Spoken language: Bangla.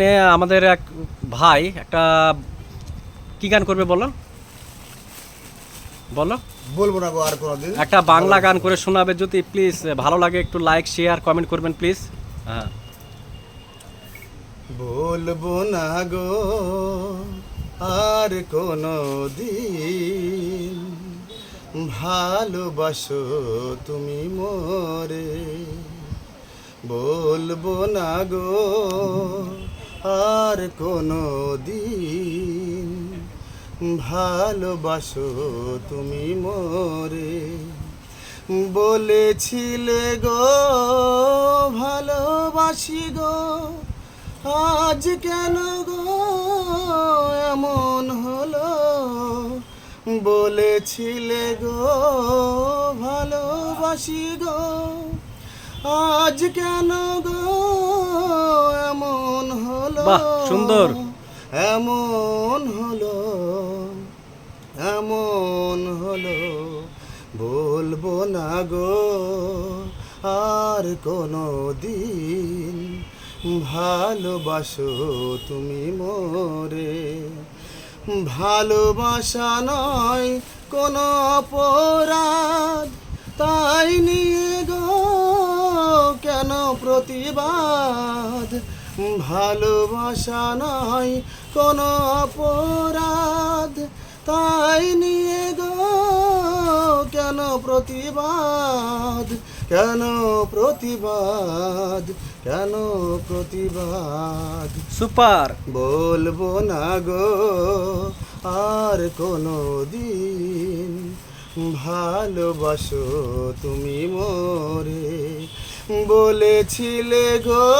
এখানে আমাদের এক ভাই একটা কি গান করবে বলো? বলো। বলব না গো আর কোনোদিন। একটা বাংলা গান করে শোনাবে যদি প্লিজ ভালো লাগে একটু লাইক শেয়ার কমেন্ট করবেন প্লিজ হ্যাঁ। বলব না গো আর কোনো দিন ভালোবাসো তুমি মোরে। বলব না গো আর কোনো দিন ভালোবাসো তুমি মোরে। বলেছিলে গো, ভালোবাসি গো, আজ কেন গো এমন হলো? বলেছিলে গো, ভালোবাসি গো, আজ কেন গো বাহ, সুন্দর। এমন হলো এমন হলো বলব না গো আর কোনো দিন ভালোবাসো তুমি মোরে ভালোবাসা নয় কোনো অপরাধ তাই নিয়ে গো কেন প্রতিবাদ ভালোবাসা নয় কোনো অপরাধ তাই নিয়ে গো। কেন প্রতিবাদ? কেন প্রতিবাদ? কেন প্রতিবাদ? সুপার। বলব না গো আর কোনো দিন ভালোবাসো তুমি মোরে। বলেছিলে গো